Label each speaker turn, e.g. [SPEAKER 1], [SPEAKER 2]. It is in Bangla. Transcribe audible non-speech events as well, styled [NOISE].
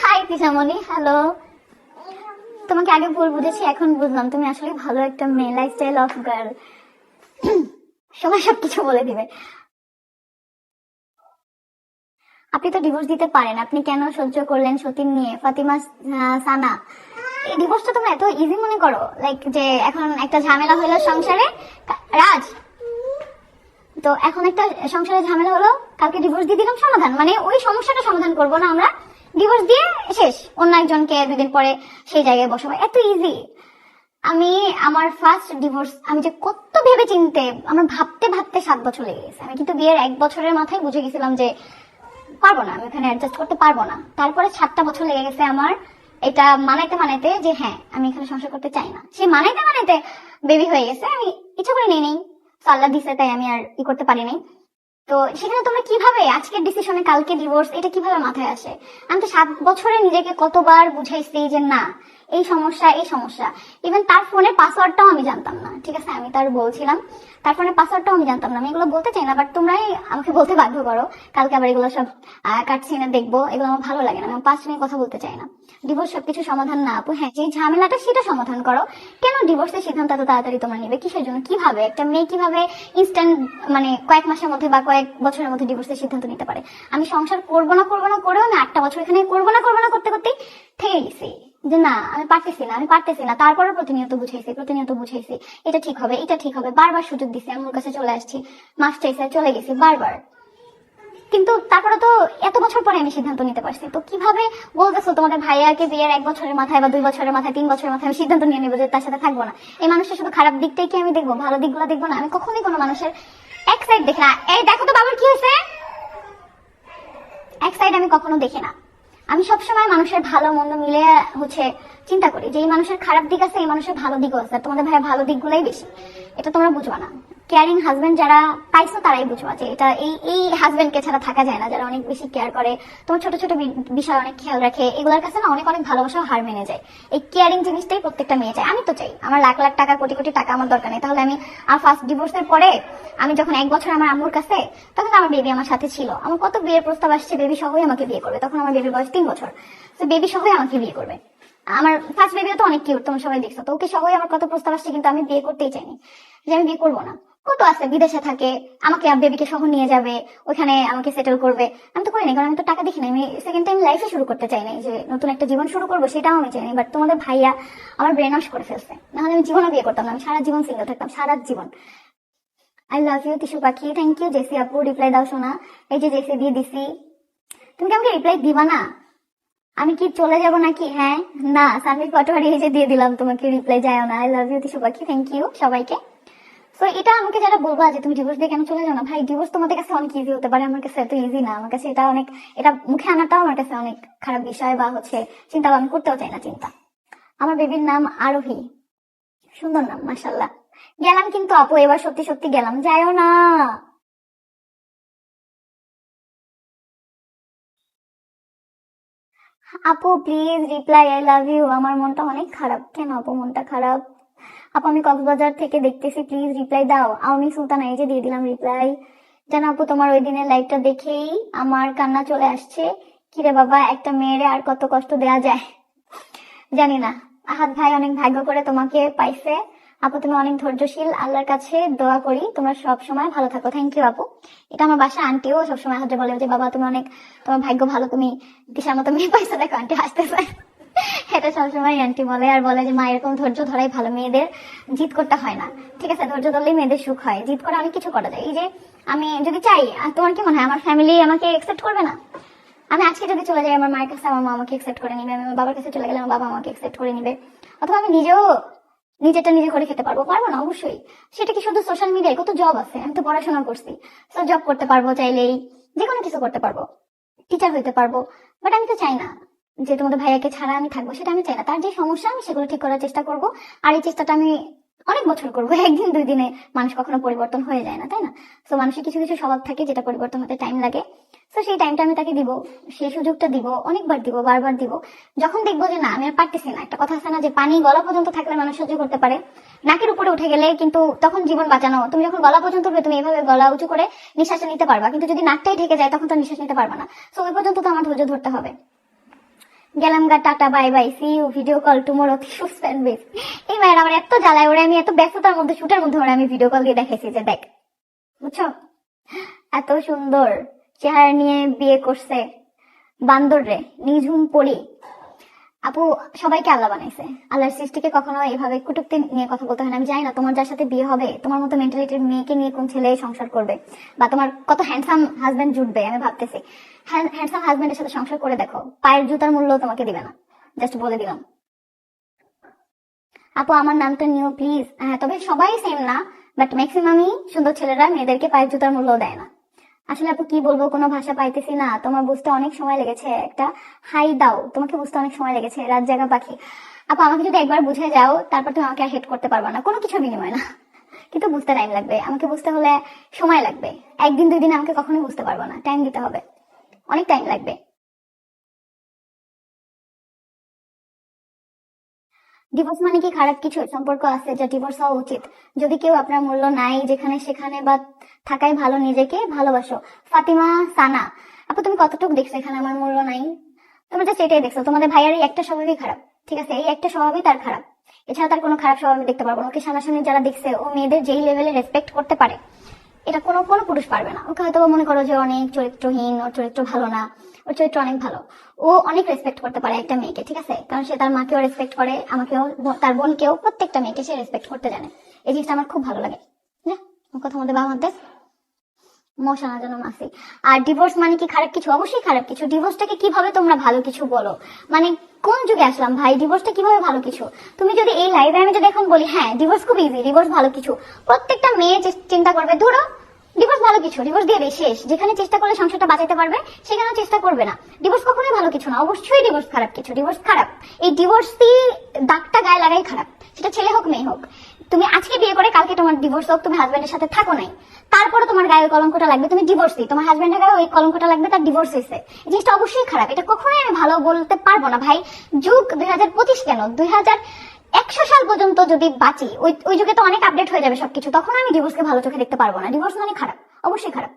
[SPEAKER 1] হাই হ্যালো তোমাকে আগে ভুল বুঝেছি, এখন বুঝলাম। তুমি আসলে ভালো একটা মেয়ে অফ গার্ল সবাই সবকিছু বলে দিবে। আপনি তো ডিভোর্স দিতে পারেন, আপনি কেন সহ্য করলেন সতীন নিয়ে? ফাতিমা সানা, এই ডিভোর্সটা তোমরা এত ইজি মনে করো? লাইক যে এখন একটা ঝামেলা হলো সংসারে রাজ তো এখন একটা সংসারে ঝামেলা হলো, কালকে ডিভোর্স দিয়ে দিলাম সমাধান। মানে ওই সমস্যাটা সমাধান করব না আমরা। ডিভোর্স দিয়ে শেষ। অন্য একজনকে দুদিন পরে সেই জায়গায় বসাবো। এত ইজি আমি আমার ফার্স্ট ডিভোর্স আমি যে কত ভেবে চিনতে আমার ভাবতে ভাবতে সাত বছর লেগে গেছে। আমি কিন্তু বিয়ের এক বছরের মাথায় বুঝে গেছিলাম যে পারব না। আমি ওখানে অ্যাডজাস্ট করতে পারব না। তারপরে সাতটা বছর লেগে গেছে আমার। এটা মানাইতে মানাইতে যে হ্যাঁ আমি এখানে সংসার করতে চাই না। সে মানাইতে মানাইতে বেবি হয়ে গেছে। আমি ইচ্ছা করে নিয়ে নেই। আল্লাহ দিছে, তাই আমি আর ই করতে পারিনি। তো সেখানে তোমরা কীভাবে আজকের ডিসিশনে কালকে ডিভোর্স এটা কীভাবে মাথায় আসে? আমি তো সাত বছরে নিজেকে কতবার বুঝাইছি যে না এই সমস্যা এই সমস্যা। ইভেন তার ফোনের পাসওয়ার্ডটাও আমি জানতাম না। ঠিক আছে, আমি তার বলছিলাম। তার ফোনের পাসওয়ার্ডটাও আমি জানতাম না। আমি এগুলো বলতে চাই না বাট তোমরাই আমাকে বলতে বাধ্য করো। কালকে আবার এগুলো সব কাটছিনে দেখব। এগুলো আমার ভালো লাগে না। আমি পাঁচ নিয়ে কথা বলতে চাই না। ডিভোর্স সবকিছু সমাধান না আপু। হ্যাঁ যে ঝামেলাটা সেটা সমাধান করো। কেন ডিভোর্সের সিদ্ধান্ত এত তাড়াতাড়ি তোমরা নেবে? কিসের জন্য? কীভাবে? একটা মেয়ে কীভাবে ইনস্ট্যান্ট মানে কয়েক মাসের মধ্যে বা কয়েক বছরের মধ্যে ডিভোর্সের সিদ্ধান্ত নিতে পারে? আমি সংসার করব না করব না, করেও আমি আটটা বছর এখানে করব না করব না, করতে, করতেই থেকে গেছি। যে না, আমি পারতেছি না, আমি পারতেছি না। তারপরে প্রতিনিয়ত বুঝাইছি প্রতিনিয়ত বুঝাইছি। এটা ঠিক হবে, এটা ঠিক হবে। বারবার সুযোগ দিছি, আমার কাছে চলে আসছি। মাস চাইছে, চলে গেছি বারবার। কিন্তু তারপরে তো এত বছর পরে আমি সিদ্ধান্ত নিতে পারছি। তো কীভাবে বলতেছো তোমাদের ভাইয়াকে বিয়ের এক বছরের মাথায় বা দুই বছরের মাথায়, তিন বছরের মাথায় আমি সিদ্ধান্ত নিয়ে নেব যে তার সাথে থাকব না? এই মানুষের শুধু খারাপ দিকটাই কি আমি দেখব? ভালো দিকগুলো দেখব না? আমি কখনোই কোনো মানুষের এক সাইড দেখি না। এই দেখো তো বাবার কি হয়েছে? এক সাইড আমি কখনো দেখি না। আমি সবসময় মানুষের ভালো, মন্দ মিলে হচ্ছে চিন্তা করি। যে এই মানুষের খারাপ দিক আছে, এই মানুষের ভালো দিকও আছে। তোমাদের ভাইয়া ভালো দিকগুলোই বেশি। এটা তোমরা বুঝবা না। কেয়ারিং হাজবেন্ড যারা পাইছো তারাই বুঝবা যে এটা এই এই হাজবেন্ডকে ছাড়া থাকা যায় না, যারা অনেক বেশি কেয়ার করে, তোমার ছোট ছোট বিষয় অনেক খেয়াল রাখে, এগুলোর কাছে না অনেক অনেক ভালোবাসাও হার মেনে যায়। এই কেয়ারিং জিনিসটাই প্রত্যেকটা মেয়ে চায়। আমি তো চাই, আমার লাখ লাখ টাকা, কোটি কোটি টাকা আমার দরকার নেই। তাহলে আমি ফার্স্ট ডিভোর্সের পরে আমি যখন এক বছর আমার আম্মুর কাছে, তখন আমার বেবি আমার সাথে ছিল। আমার কত বিয়ের প্রস্তাব আসছে বেবি সহই আমাকে বিয়ে করবে। তখন আমার বেবির বয়স তিন বছর। তো বেবি সহই আমাকে বিয়ে করবে। আমার ফার্স্ট বেবিও তো অনেক কিউট তোমরা সবাই দেখছ। তো ওকে সবাই আমার কত প্রস্তাব আসছে, কিন্তু আমি বিয়ে করতেই চাইনি। যে আমি বিয়ে করব না। কত আছে? বিদেশে থাকে, আমাকে বেবিকে সহ নিয়ে যাবে, ওখানে আমাকে সেটেল করবে। আমি তো করিনি, কারণ আমি তো টাকা দেখি আমি সেকেন্ড টাইম লাইফে শুরু করতে চাই নাই যে নতুন একটা জীবন শুরু করব, সেটাও আমি চাইনি বাট তোমাদের ভাইয়া আমার ব্রেন ওয়াশ করে ফেলছে। নাহলে আমি জীবনও বিয়ে করতাম না, আমি সারা জীবন সিঙ্গেল থাকতাম, সারা জীবন। আই লাভ ইউ তিশু পাখি থ্যাংক ইউ জেসি আপু রিপ্লাই দাও শোনা এই যে জেসি দিয়ে দিছি। তুমি কি আমাকে রিপ্লাই দিবা না? আমি কি চলে যাব নাকি? হ্যাঁ না সানমির পাটোয়ারি এই যে দিয়ে দিলাম, তোমাকে রিপ্লাই যাও না। আই লাভ ইউ তিশু পাখি থ্যাংক ইউ সবাইকে। তো এটা আমাকে যারা বলব যে তুমি ডিভোর্স দিয়ে কেন চলে যাও না, ভাই ডিভোর্স তোমাদের কাছে অনেক ইজি হতে পারে, আমার কাছে এত ইজি না। আমার কাছে এটা অনেক, এটা মুখে আনাটাও আমার কাছে অনেক খারাপ বিষয় বা হচ্ছে চিন্তা আমি করতেও চাই না চিন্তা। আমার বেবির নাম আরোহী। সুন্দর নাম মাসাল্লাহ গেলাম কিন্তু আপু, এবার সত্যি সত্যি গেলাম। যাইও না। আপু please reply I love you আমার মনটা অনেক খারাপ। কেন আপু, মনটা খারাপ? আপু, আমি কক্সবাজার থেকে দেখতেছি প্লিজ রিপ্লাই দাও। আমি সুলতান, এই যে দিয়ে দিলাম রিপ্লাই জানো আপু, তোমার ওই দিনের লাইভটা দেখেই আমার কান্না চলে আসছে। কিরে বাবা, একটা মেয়েরে আর কত কষ্ট দেয়া যায়? জানি না। আহাত ভাই অনেক ভাগ্য করে তোমাকে পাইছে। আপু, তুমি অনেক ধৈর্যশীল। আল্লাহর কাছে দোয়া করি। তোমরা সব সময় ভালো থাকো। থ্যাংক ইউ আপু। এটা আমার বাসা আন্টিও সবসময় হাতে বলে যে, বাবা, তুমি অনেক, তোমার ভাগ্য ভালো। তুমি দিশার মতো মেয়ে পাইছো। দেখো আন্টি হাসতেছে। এটা সবসময় আন্টি বলে আর বলে যে, মা, এরকম ধৈর্য ধরাই ভালো মেয়েদের। জিত করতে হয় না। ঠিক আছে? ধৈর্য ধরলেই মেয়েদের সুখ হয়। জিত করে অনেক কিছু করা যায়। এই যে, আমি যদি চাই তোমার কি মনে হয়? আমার ফ্যামিলি আমাকে একসেপ্ট করবে না? আমি আজকে যদি চলে যাই, আমার মায়ের কাছে আমার মা আমাকে একসেপ্ট করে নিবে। আমি আমার বাবার কাছে চলে গেলে আমার বাবা আমাকে একসেপ্ট করে নিবে। অথবা আমি নিজেও নিজেরটা নিজে করে খেতে পারব। পারব না, অবশ্যই। সেটা কি শুধু সোশ্যাল মিডিয়ায় কত জব আছে? আমি তো পড়াশোনা করছি। তো জব করতে পারব চাইলেই যে কোনো কিছু করতে পারব। টিচার হইতে পারব। বাট আমি তো চাই না। যে তোমাদের ভাইয়াকে ছাড়া আমি থাকব, সেটা আমি চাই না। তার যে সমস্যা, আমি সেগুলো ঠিক করার চেষ্টা করব। আর এই চেষ্টাটা আমি অনেক বছর করব। [LAUGHS] একদিন, দুই দিনে মানুষ কখনো পরিবর্তন হয়ে যায় না, তাই না? তো মানুষের কিছু কিছু স্বভাব থাকে যেটা পরিবর্তন হতে টাইম লাগে। তো সেই টাইমটা আমি তাকে দিব সেই সুযোগটা দিব, অনেকবার দিব, বারবার দিব। যখন দেখব যে না, আমি আর পারতেছি না, একটা কথা আছে না যে পানি গলা পর্যন্ত থাকলে মানুষ সহ্য করতে পারে। নাকের উপরে উঠে গেলে কিন্তু তখন জীবন বাঁচানো, তুমি যখন গলা পর্যন্ত উঠবে, তুমি এভাবে গলা উঁচু করে নিঃশ্বাসটা নিতে পারবা। কিন্তু যদি নাকটাই ঢেকে যায়, তখন তো নিঃশ্বাস নিতে পারবা না। তো ওই পর্যন্ত তো আমার ধৈর্য ধরতে হবে। গেলাম গা, tata, bye bye see you video call tomorrow Tues fan base এই মায়ের আমার এত জ্বালায়, ওরে আমি এত ব্যস্ততার মধ্যে, শুটের মধ্যে ওরে আমি ভিডিও কল দিয়ে দেখাইছি যে দেখ, বুঝছ? এত সুন্দর চেহারা নিয়ে বিয়ে করছে, বান্দর রে, নিঝুম পড়ি আপু, সবাইকে আল্লাহ বানাইছে। আল্লাহর সৃষ্টিকে কখনো এইভাবে কুটুক্তি নিয়ে কথা বলতে হয় না। আমি জানি না তোমার যার সাথে বিয়ে হবে, তোমার মতো মেন্টালিটির মেয়েকে নিয়ে কোন ছেলে সংসার করবে বা তোমার কত হ্যান্ডসাম হাজবেন্ড জুটবে, আমি ভাবতেছি। হ্যান্ডসাম হাজবেন্ডের সাথে সংসার করে দেখো, পায়ের জুতার মূল্য তোমাকে দিবে না। জাস্ট বলে দিলাম। আপু, আমার নামটা নিও প্লিজ হ্যাঁ তবে সবাই সেম না বাট ম্যাক্সিমামই সুন্দর ছেলেরা মেয়েদেরকে পায়ের জুতার মূল্য দেয় না। আসলে আপু, কি বলব, কোনো ভাষা পাইতেছি না। তোমার বুঝতে অনেক সময় লেগেছে। একটা, হাই দাও। তোমাকে বুঝতে অনেক সময় লেগেছে, রাত জায়গা পাখি। আপু, আমাকে যদি একবার বুঝে যাও, তারপর তুমি আমাকে হেড করতে পারব না। কোনো কিছু বিনিময় না। কিন্তু বুঝতে টাইম লাগবে। আমাকে বুঝতে হলে সময় লাগবে। একদিন, দুই দিন আমাকে কখনোই বুঝতে পারব না। টাইম দিতে হবে। অনেক টাইম লাগবে। ডিভোর্স মানে কি? খারাপ কিছু সম্পর্ক আছে যা ডিভোর্স হওয়া উচিত। যদি কেউ আপনার মূল্য নাই যেখানে সেখানে বা থাকাই ভালো নিজেকে ভালোবাসো। ফাতিমা সানা, আপু তুমি কতটুকু দেখছ এখানে আমার মূল্য নাই? তুমি জাস্ট এটাই দেখছ। তোমাদের ভাইয়ার এই একটা স্বভাবই খারাপ, ঠিক আছে? এই একটা স্বভাবই তার খারাপ। এছাড়া তার কোনো খারাপ স্বভাব দেখতে পারব ওকে সামনাসামনি যারা দেখছে, ও মেয়েদের যেই লেভেলে রেসপেক্ট করতে পারে, এটা কোনো কোনো পুরুষ পারবে না। ওকে হয়তো মনে করো যে অনেক চরিত্রহীন, ওর চরিত্র ভালো না। ওর চরিত্র অনেক ভালো। ও অনেক রেসপেক্ট করতে পারে একটা মেয়েকে, ঠিক আছে? কারণ সে তার মাকেও রেসপেক্ট করে, আমাকেও, তার বোনকেও, প্রত্যেকটা মেয়েকে সে রেসপেক্ট করতে জানে। এই জিনিসটা আমার খুব ভালো লাগে। আমার কথা মধ্যে বাবা দেখ। মশানা যেন মাসি। আর ডিভোর্স মানে কি খারাপ কিছু? অবশ্যই খারাপ কিছু। ডিভোর্সটাকে কীভাবে তোমরা ভালো কিছু বলো? মানে কোন যুগে আসলাম ভাই? ডিভোর্সটা কীভাবে ভালো কিছু? তুমি যদি এই লাইভে আমি যদি এখন বলি হ্যাঁ ডিভোর্স খুব ইজি ডিভোর্স ভালো কিছু। প্রত্যেকটা মেয়ে চিন্তা করবে, ধরো ডিভোর্স ভালো কিছু ডিভোর্স দিয়ে দেয় শেষ যেখানে চেষ্টা করলে সংসারটা বাঁচাতে পারবে সেখানে চেষ্টা করবে না। ডিভোর্স কখনোই ভালো কিছু না, অবশ্যই ডিভোর্স খারাপ কিছু ডিভোর্স খারাপ। এই ডিভোর্সই দাগটা গায়ে লাগাই খারাপ, সেটা ছেলে হোক, মেয়ে হোক। তুমি আজকে বিয়ে করে, কালকে তোমার ডিভোর্স হোক, তুমি হাজবেন্ডের সাথে থাকো নাই। তারপরে তোমার গায়ে ওই কলঙ্কটা লাগবে, তুমি ডিভোর্স দিই তোমার হাজব্যান্ডের গায়ে ওই কলঙ্কটা লাগবে, তার ডিভোর্স হয়েছে এই জিনিসটা অবশ্যই খারাপ, এটা কখনোই আমি ভালো বলতে পারব না। ভাই, যুগ দুই হাজার পঁচিশ কেন? দুই হাজার একশো সাল পর্যন্ত যদি বাঁচি, ওই ওই যুগে তো অনেক আপডেট হয়ে যাবে সবকিছু, তখন আমি ডিভোর্সকে ভালো চোখে দেখতে পারব না। ডিভোর্স মানে খারাপ, অবশ্যই খারাপ।